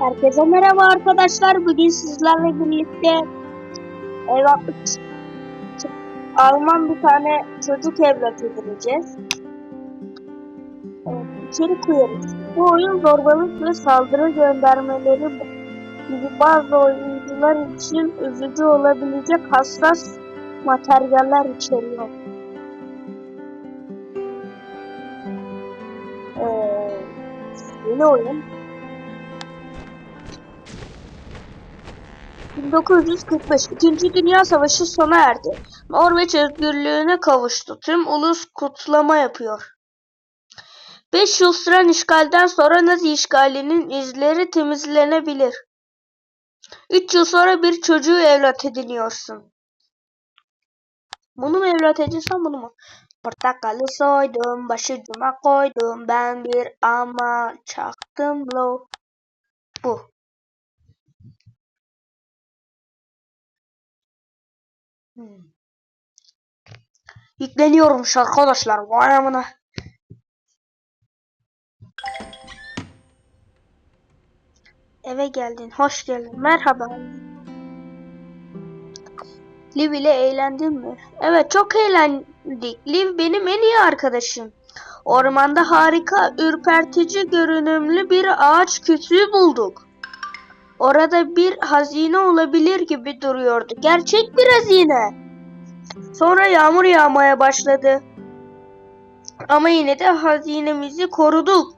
Herkese merhaba arkadaşlar. Bugün sizlerle birlikte evlatlık Alman bir tane çocuk evlat edineceğiz. Evet, içeri koyarız. Bu oyun zorbalık ve saldırı göndermeleri gibi bazı oyuncular için üzücü olabilecek hassas materyaller içeriyor. Ee, yeni oyun 1945 İkinci Dünya Savaşı sona erdi. Norveç özgürlüğüne kavuştu. Tüm ulus kutlama yapıyor. 5 yıl süren işgalden sonra Nazi işgalinin izleri temizlenebilir. 3 yıl sonra bir çocuğu evlat ediniyorsun. Bunu mu evlat edinsen bunu mu? Portakalı soydum, başucuma koydum, ben bir ama çaktım blow. Bu. Hmm. Yükleniyormuş arkadaşlar. Vay amına. Eve geldin. Hoş geldin. Merhaba. Liv ile eğlendin mi? Evet çok eğlendik. Liv benim en iyi arkadaşım. Ormanda harika, ürpertici görünümlü bir ağaç kütüğü bulduk. Orada bir hazine olabilir gibi duruyordu. Gerçek bir hazine. Sonra yağmur yağmaya başladı. Ama yine de hazinemizi koruduk.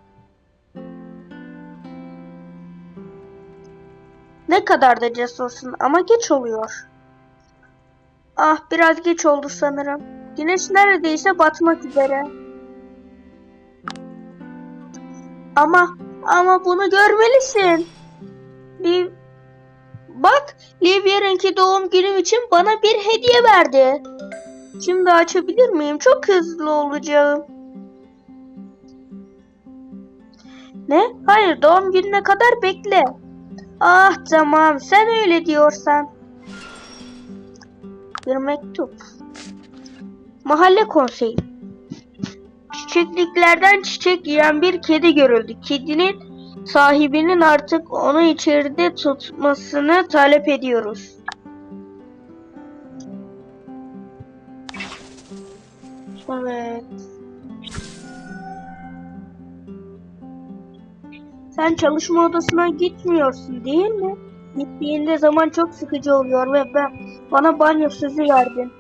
Ne kadar da cesursun ama geç oluyor. Ah biraz geç oldu sanırım. Güneş neredeyse batmak üzere. Ama ama bunu görmelisin. Liv Bak Liv yarınki doğum günüm için bana bir hediye verdi. Şimdi açabilir miyim? Çok hızlı olacağım. Ne? Hayır doğum gününe kadar bekle. Ah tamam sen öyle diyorsan. Bir mektup. Mahalle konseyi. Çiçekliklerden çiçek yiyen bir kedi görüldü. Kedinin sahibinin artık onu içeride tutmasını talep ediyoruz. Evet. Sen çalışma odasına gitmiyorsun değil mi? Gittiğinde zaman çok sıkıcı oluyor ve ben bana banyo sözü verdin.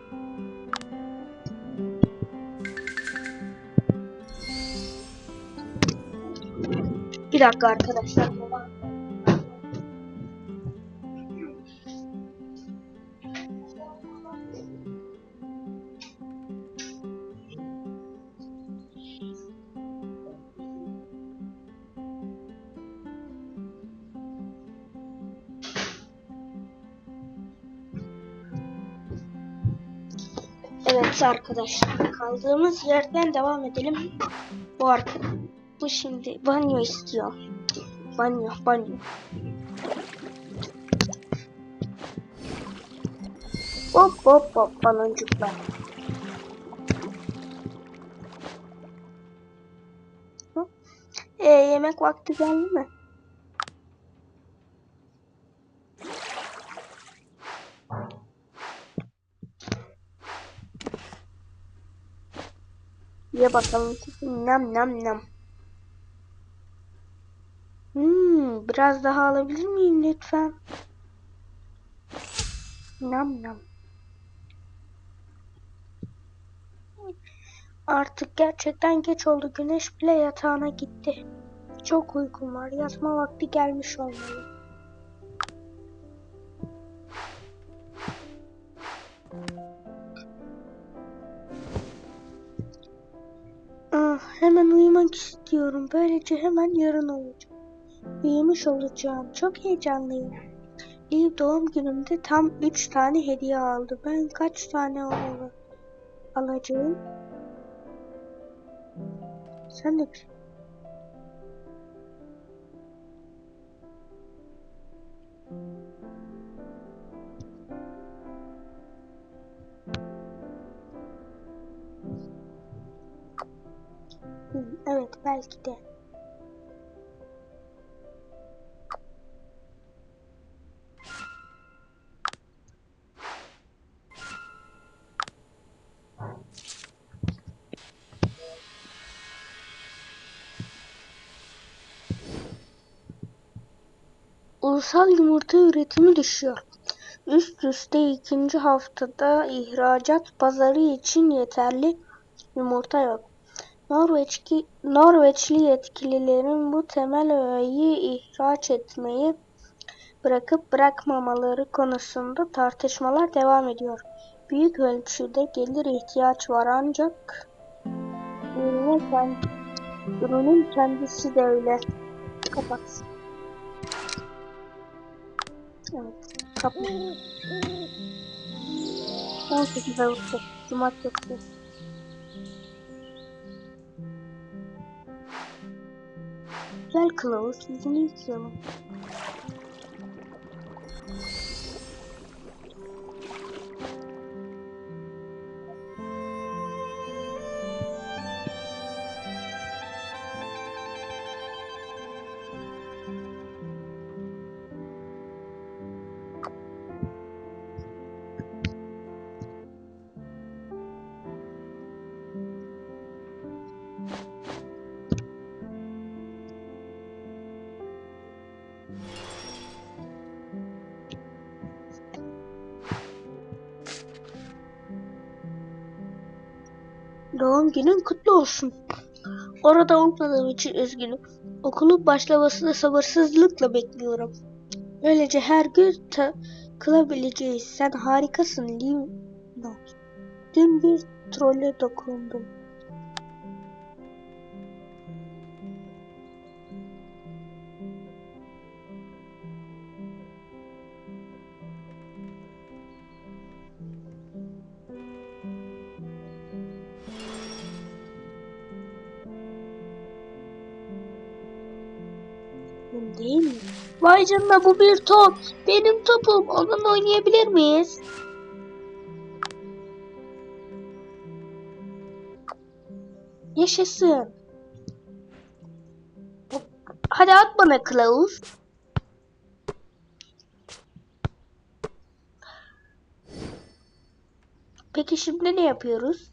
Dakika arkadaşlar. Evet arkadaşlar kaldığımız yerden devam edelim. Bu arka bu şimdi banyo istiyor. Banyo, banyo. Hop hop hop baloncuklar. Hı? E, yemek vakti geldi mi? Ye bakalım. Nam nam nam. Hmm, biraz daha alabilir miyim lütfen? Nam nam. Artık gerçekten geç oldu. Güneş bile yatağına gitti. Çok uykum var. Yatma vakti gelmiş olmalı. Ah, hemen uyumak istiyorum. Böylece hemen yarın olacak. Büyümüş olacağım. Çok heyecanlıyım. Liv doğum günümde tam 3 tane hediye aldı. Ben kaç tane al alacağım? Sen de bir Evet belki de. Ulusal yumurta üretimi düşüyor. Üst üste ikinci haftada ihracat pazarı için yeterli yumurta yok. Norveçki, Norveçli yetkililerin bu temel öğeyi ihraç etmeyi bırakıp bırakmamaları konusunda tartışmalar devam ediyor. Büyük ölçüde gelir ihtiyaç var ancak ürünün, kend, ürünün kendisi de öyle. Kapat. Evet, kapat. 18 Ağustos Cumartesi. Gel kılavuz yüzünü yıkayalım. Doğum günün kutlu olsun. Orada olmadığım için üzgünüm. Okulun başlamasını sabırsızlıkla bekliyorum. Böylece her gün takılabileceğiz. Sen harikasın Lino. Dün bir trolle dokundum. Değil mi? Vay canına bu bir top. Benim topum. Onunla oynayabilir miyiz? Yaşasın. Hadi at bana kılavuz. Peki şimdi ne yapıyoruz?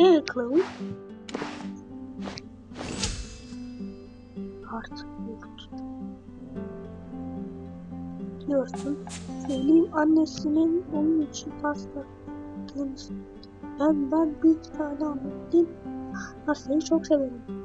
Ee kılavuz? Artık yok. Diyorsun. Selim annesinin onun için pasta demiş. Ben ben bir tane anlattım. Pastayı çok severim.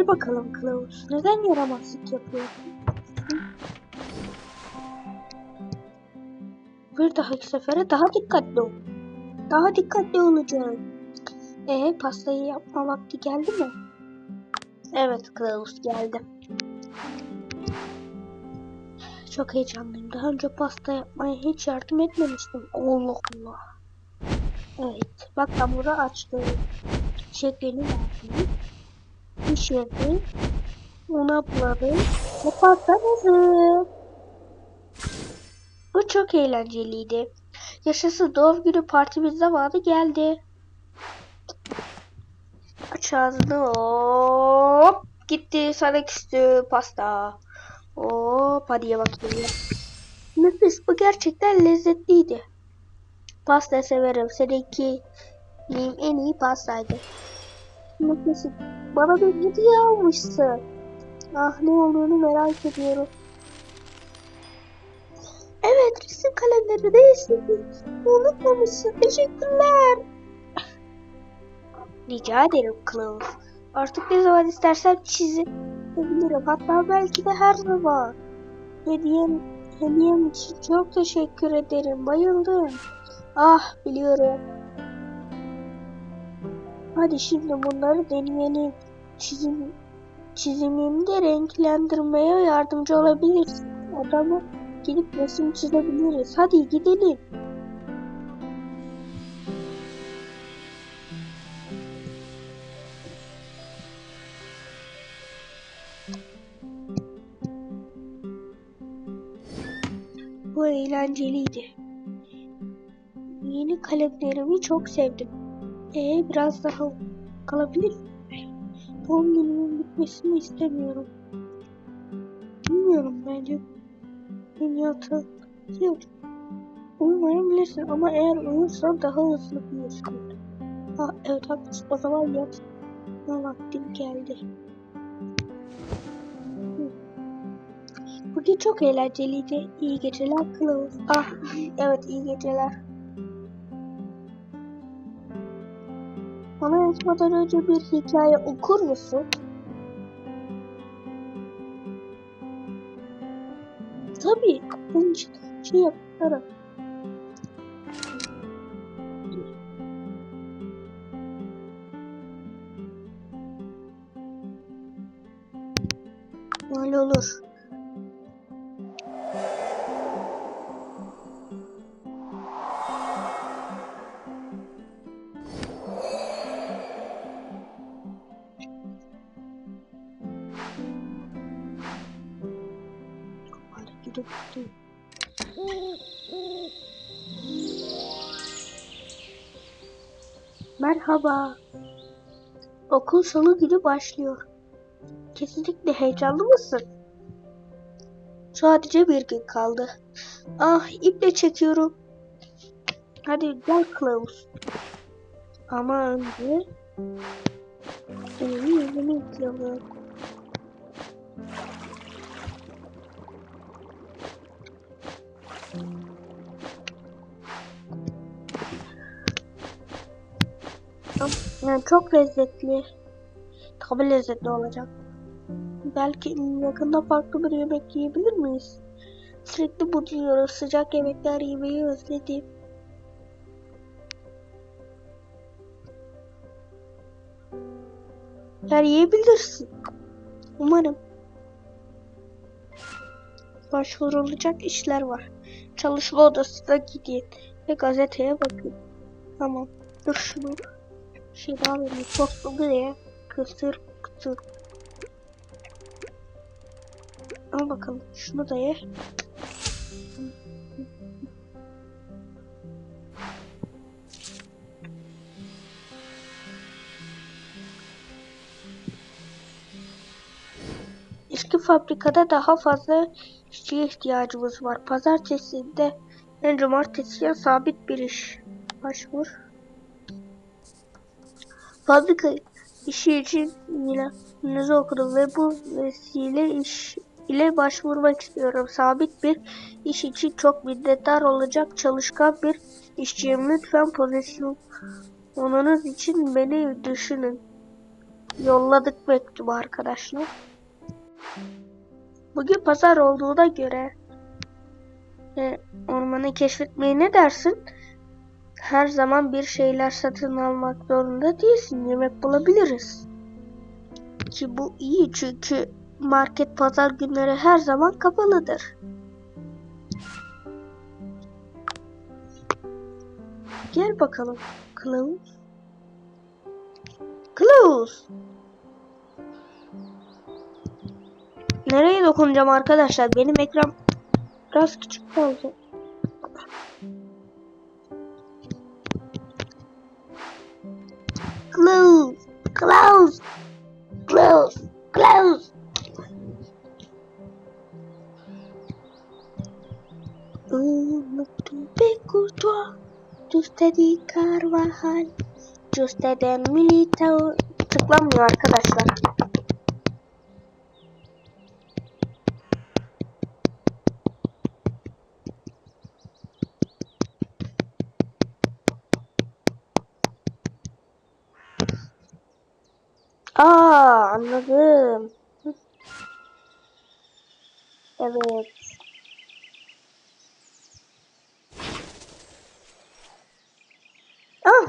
Gel bakalım Kılavuz. Neden yaramazlık yapıyorsun? Bir dahaki sefere daha dikkatli ol. Daha dikkatli olacağım. Ee, pastayı yapma vakti geldi mi? Evet Kılavuz geldi. Çok heyecanlıyım. Daha önce pasta yapmaya hiç yardım etmemiştim. Allah Allah. Evet. Bak hamuru açtım. Şekerini verdim. Buladım. Ve pasta hazır. Bu çok eğlenceliydi. Yaşasın doğum günü partimiz zamanı geldi. Aç ağzını hop. Gitti sana küstü pasta. Hop hadi ye bakayım. Nefis bu gerçekten lezzetliydi. Pasta severim. Seninki benim en iyi pastaydı. Nefis. Bana bir hediye almışsın. Ah ne olduğunu merak ediyorum. Evet resim kalemleri de istedim. Unutmamışsın. Teşekkürler. Rica ederim kılavuz. Artık ne zaman istersen çizebilirim. Hatta belki de her zaman. Hediyem, hediyem için çok teşekkür ederim. Bayıldım. Ah biliyorum. Hadi şimdi bunları deneyelim. Çizim, çizimimde renklendirmeye yardımcı olabilirsin. Adamı gidip resim çizebiliriz. Hadi gidelim. Bu eğlenceliydi. Yeni kalemlerimi çok sevdim. Ee, biraz daha kalabilir miyim? Doğum günümün bitmesini istemiyorum. Bilmiyorum bence. Dünyatı yok. Uyumayabilirsin ama eğer uyursan daha hızlı büyürsün. Ha evet haklısın. O zaman yat. Ha, vaktin geldi. Bugün çok eğlenceliydi. İyi geceler kılavuz. Ah evet iyi geceler. Bana yatmadan önce bir hikaye okur musun? Tabii. Bunun için şey yaparım. Merhaba. Okul salı günü başlıyor. Kesinlikle heyecanlı mısın? Sadece bir gün kaldı. Ah iple çekiyorum. Hadi gel kılavuz. Ama önce elimi yüzümü yıkayalım. Yani çok lezzetli. Tabii lezzetli olacak. Belki yakında farklı bir yemek yiyebilir miyiz? Sürekli yiyoruz. Sıcak yemekler yemeyi özledim. Yani yiyebilirsin. Umarım. Başvurulacak işler var. Çalışma odasına gidin ve gazeteye bakın. Tamam. Dur şunu. Şey vereyim. Tostu buraya. Kısır kısır. Al bakalım. Şunu da ye. Eski fabrikada daha fazla işçiye ihtiyacımız var. Pazartesinde en cumartesiye sabit bir iş. Başvur. Fabrika işi için ilanınızı okudum ve bu vesile iş ile başvurmak istiyorum. Sabit bir iş için çok minnettar olacak çalışkan bir işçiyim. Lütfen pozisyonunuz için beni düşünün. Yolladık mektubu arkadaşlar. Bugün pazar olduğuna göre e, ormanı keşfetmeye ne dersin? Her zaman bir şeyler satın almak zorunda değilsin. Yemek bulabiliriz. Ki bu iyi çünkü market pazar günleri her zaman kapalıdır. Gel bakalım kılavuz. Kılavuz. Nereye dokunacağım arkadaşlar? Benim ekran biraz küçük oldu. Carvajal, juste de Militao. Tıklanmıyor arkadaşlar. Aa anladım. Evet.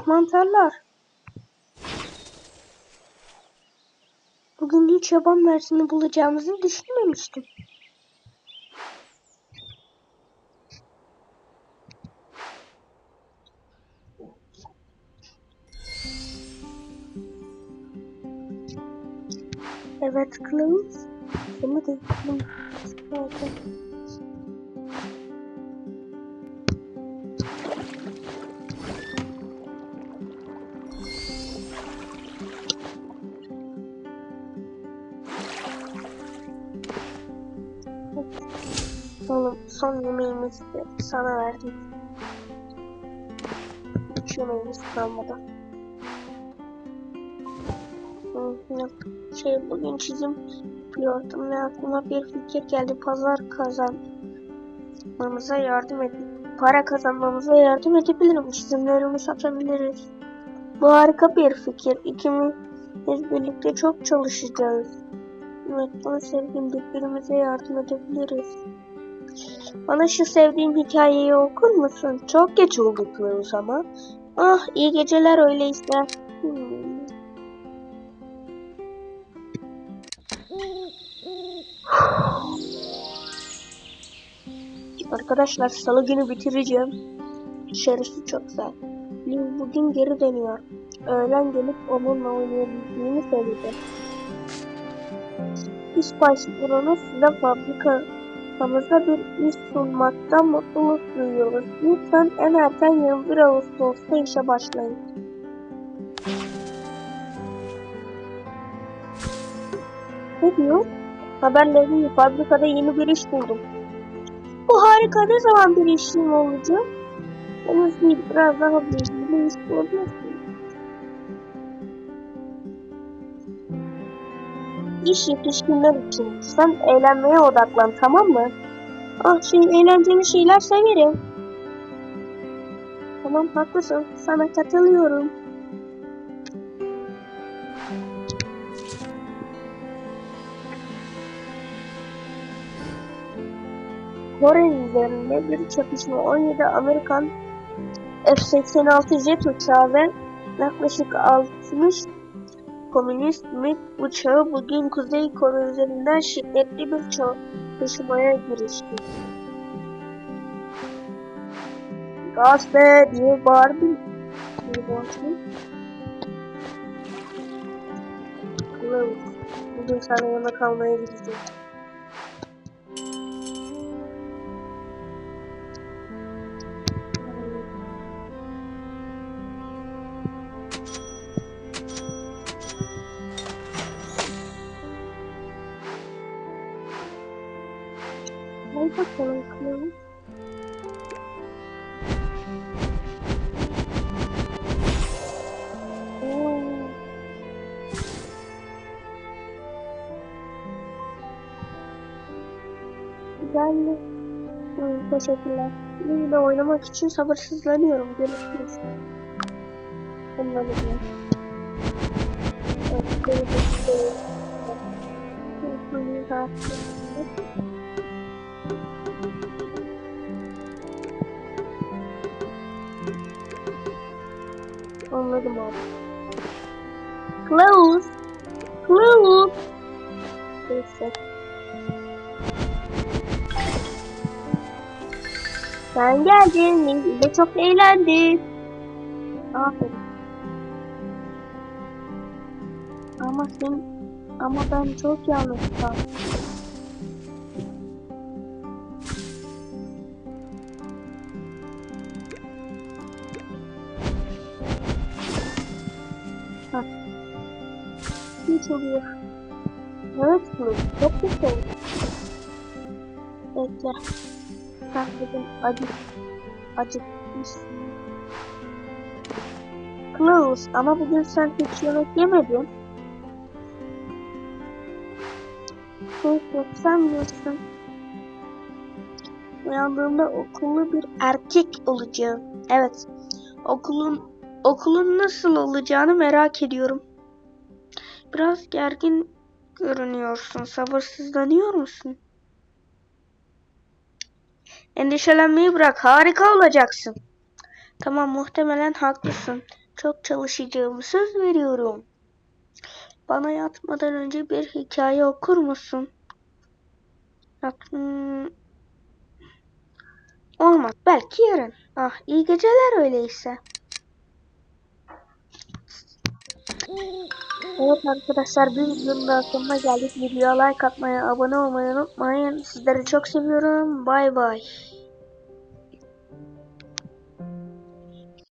Mantarlar. Bugün hiç yaban mersini bulacağımızı düşünmemiştim. Evet kılavuz. Seni de Evet. Son yemeğimizi sana verdim. Üç yemeğimiz kalmadı. Şey bugün çizim yapıyordum ve aklıma bir fikir geldi. Pazar kazanmamıza yardım edin. Para kazanmamıza yardım edebilirim. Çizimlerimi satabiliriz. Bu harika bir fikir. İkimiz birlikte çok çalışacağız. Bunu sevdiğim birbirimize yardım edebiliriz. Bana şu sevdiğim hikayeyi okur musun? Çok geç oldu Kılavuz ama. Ah iyi geceler öyleyse. Hmm. Arkadaşlar salı günü bitireceğim. Dışarısı çok güzel. Liv bugün geri dönüyor. Öğlen gelip onunla oynayabildiğini söyledi. İş başvurunu size fabrikamıza bir iş sunmaktan mutluluk duyuyoruz. Lütfen en erken 21 Ağustos'ta işe başlayın. Ne diyor? Haberlerini fabrikada yeni bir iş buldum. Bu harika ne zaman bir işim olacak? Henüz değil, biraz daha bir iş bulabilirsin. İş yetişkinler için. Sen eğlenmeye odaklan tamam mı? Ah şey eğlenceli şeyler severim. Tamam haklısın. Sana katılıyorum. Kore üzerinde bir çatışma 17 Amerikan F-86 jet uçağı ve yaklaşık 60 komünist MiG uçağı bugün Kuzey Kore üzerinden şiddetli bir çatışmaya girişti. Gaz be diye. Kılavuz. Bugün sana yemek almaya gideceğim. Bakalım kılavuz. Oo. Güzeldi. Hı, teşekkürler. Yine oynamak için sabırsızlanıyorum. Görüşürüz. Onları da. Sen geldin. Biz çok eğlendik. Aferin. Ama sen ama ben çok yanlış kaldım. Hiç oluyor. Evet? Çok oldu. Bekle. Sen bugün acı, acıkmışsın. Klaus ama bugün sen hiç yemek yemedin. Neyse sen bilirsin. Uyandığımda okullu bir erkek olacağım. Evet. Okulun okulun nasıl olacağını merak ediyorum. Biraz gergin görünüyorsun. Sabırsızlanıyor musun? Endişelenmeyi bırak. Harika olacaksın. Tamam muhtemelen haklısın. Çok çalışacağımı söz veriyorum. Bana yatmadan önce bir hikaye okur musun? Yat... Olmaz. Belki yarın. Ah iyi geceler öyleyse. Evet arkadaşlar bir videonun sonuna geldik. Videoya like atmayı, abone olmayı unutmayın. Sizleri çok seviyorum. Bay bay.